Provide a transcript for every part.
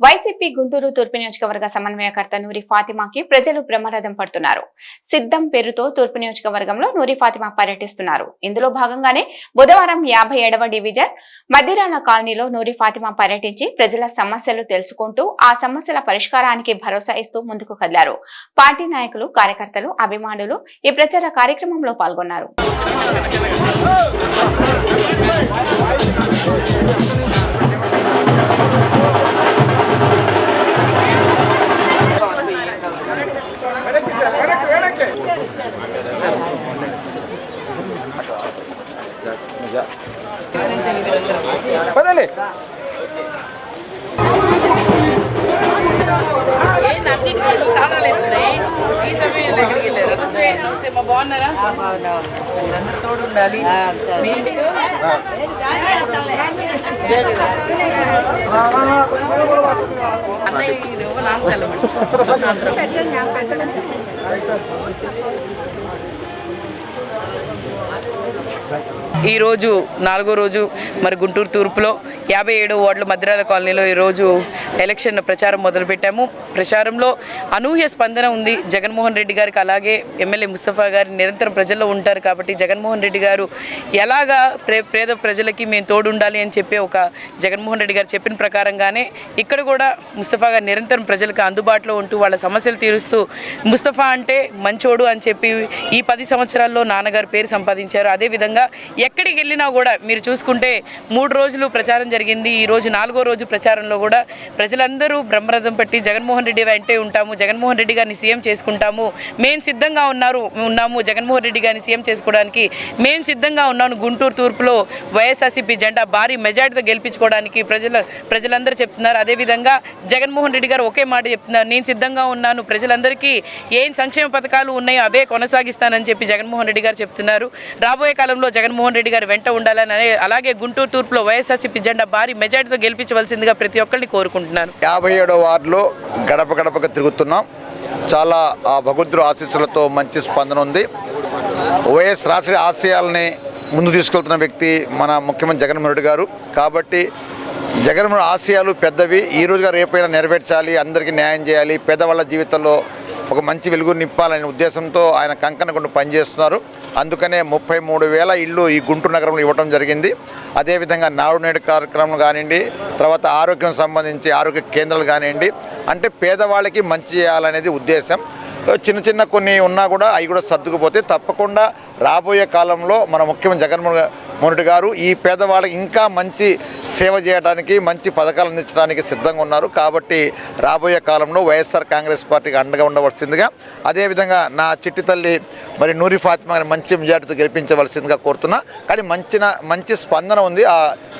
YCP Guntur తూర్పు నియోజకవర్గ సమన్వయకర్త నూరి ఫాతిమాకి ప్రజలు బ్రహ్మరథం పడుతున్నారు. సిద్ధం పేరుతో తూర్పు నియోజకవర్గంలో నూరి ఫాతిమా పర్యటిస్తున్నారు. ఇందులో భాగంగానే బుధవారం యాభై ఏడవ డివిజన్ మధ్యరాల కాలనీలో నూరి ఫాతిమా పర్యటించి ప్రజల సమస్యలు తెలుసుకుంటూ ఆ సమస్యల పరిష్కారానికి భరోసా ఇస్తూ ముందుకు కదిలారు. పార్టీ నాయకులు కార్యకర్తలు అభిమానులు ఈ ప్రచార కార్యక్రమంలో పాల్గొన్నారు. మా బాగున్నారా? అందరు తోడు ఉండాలి. అన్నయ్య నువ్వు నాకు ఈరోజు నాలుగో రోజు మరి గుంటూరు తూర్పులో యాభై ఏడు వార్డులు మద్రాల కాలనీలో ఈరోజు ఎలక్షన్ ప్రచారం మొదలుపెట్టాము. ప్రచారంలో అనూహ్య స్పందన ఉంది. జగన్మోహన్ రెడ్డి గారికి అలాగే ఎమ్మెల్యే ముస్తఫా గారు నిరంతరం ప్రజల్లో ఉంటారు కాబట్టి జగన్మోహన్ రెడ్డి గారు ఎలాగా ప్రే పేద ప్రజలకి మేము తోడు ఉండాలి అని చెప్పి ఒక జగన్మోహన్ రెడ్డి గారు చెప్పిన ప్రకారంగానే ఇక్కడ కూడా ముస్తఫా గారు నిరంతరం ప్రజలకు అందుబాటులో ఉంటూ వాళ్ళ సమస్యలు తీరుస్తూ ముస్తఫా అంటే మంచోడు అని చెప్పి ఈ పది సంవత్సరాల్లో నాన్నగారు పేరు సంపాదించారు. అదేవిధంగా ఎక్కడికి వెళ్ళినా కూడా మీరు చూసుకుంటే మూడు రోజులు ప్రచారం జరిగింది. ఈ రోజు నాలుగో రోజు ప్రచారంలో కూడా ప్రజలందరూ బ్రహ్మరథం పట్టి జగన్మోహన్ రెడ్డి వెంటే ఉంటాము జగన్మోహన్ రెడ్డి గారిని సీఎం చేసుకుంటాము. మేము సిద్ధంగా ఉన్నారు ఉన్నాము. జగన్మోహన్ రెడ్డి గారిని సీఎం చేసుకోవడానికి మేము సిద్ధంగా ఉన్నాను గుంటూరు తూర్పులో వైఎస్ఆర్సీపీ జెండా భారీ మెజార్టీతో గెలిపించుకోవడానికి ప్రజల ప్రజలందరూ చెప్తున్నారు. అదేవిధంగా జగన్మోహన్ రెడ్డి గారు ఒకే మాట చెప్తున్నారు. నేను సిద్ధంగా ఉన్నాను. ప్రజలందరికీ ఏం సంక్షేమ పథకాలు ఉన్నాయో అవే కొనసాగిస్తానని చెప్పి జగన్మోహన్ రెడ్డి గారు చెప్తున్నారు. రాబోయే కాలంలో జగన్మోహన్ రెడ్డి గారు వెంట ఉండాలని అలాగే గుంటూరు తూర్పులో వైఎస్ఆర్సీపీ జెండా భారీ మెజార్టీతో గెలిపించవలసిందిగా ప్రతి ఒక్కరిని కోరుకుంటున్నాను. యాభై ఏడో వార్డులో గడప గడపగా తిరుగుతున్నాం. చాలా ఆ భగవంతుడు ఆశీస్సులతో మంచి స్పందన ఉంది. వైఎస్ రాష్ట్ర ఆశయాలని ముందు తీసుకెళ్తున్న వ్యక్తి మన ముఖ్యమంత్రి జగన్మోహన్ రెడ్డి గారు. కాబట్టి జగన్మోహన్ ఆశయాలు పెద్దవి. ఈ రోజుగా రేపైనా నెరవేర్చాలి అందరికీ న్యాయం చేయాలి పేదవాళ్ళ జీవితంలో ఒక మంచి వెలుగు నింపాలనే ఉద్దేశంతో ఆయన కంకణ కొండ పనిచేస్తున్నారు. అందుకనే ముప్పై మూడు వేల ఇళ్ళు ఈ గుంటూరు నగరంలో ఇవ్వడం జరిగింది. అదేవిధంగా నాడు నేడు కార్యక్రమం కానివ్వండి తర్వాత ఆరోగ్యం సంబంధించి ఆరోగ్య కేంద్రాలు కానివ్వండి అంటే పేదవాళ్ళకి మంచి చేయాలనేది ఉద్దేశం. చిన్న చిన్న కొన్ని ఉన్నా కూడా అవి కూడా సర్దుకుపోతే తప్పకుండా రాబోయే కాలంలో మన ముఖ్యమంత్రి జగన్మోహన్ మొన్నటి గారు ఈ పేదవాళ్ళకి ఇంకా మంచి సేవ చేయడానికి మంచి పథకాలు అందించడానికి సిద్ధంగా ఉన్నారు. కాబట్టి రాబోయే కాలంలో వైఎస్ఆర్ కాంగ్రెస్ పార్టీకి అండగా ఉండవలసిందిగా అదేవిధంగా నా చిట్టి తల్లి మరి నూరి ఫాతిమా మంచి మెజార్టీతో గెలిపించవలసిందిగా కోరుతున్నా. కానీ మంచిన మంచి స్పందన ఉంది.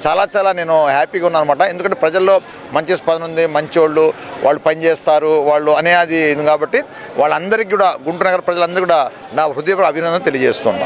చాలా చాలా నేను హ్యాపీగా ఉన్నాను అనమాట ఎందుకంటే ప్రజల్లో మంచి స్పందన ఉంది. మంచి వాళ్ళు వాళ్ళు పనిచేస్తారు వాళ్ళు అనేది కాబట్టి వాళ్ళందరికీ కూడా గుంటూరు నగర ప్రజలందరూ కూడా నా హృదయపూర్వ అభినందన తెలియజేస్తున్నాను.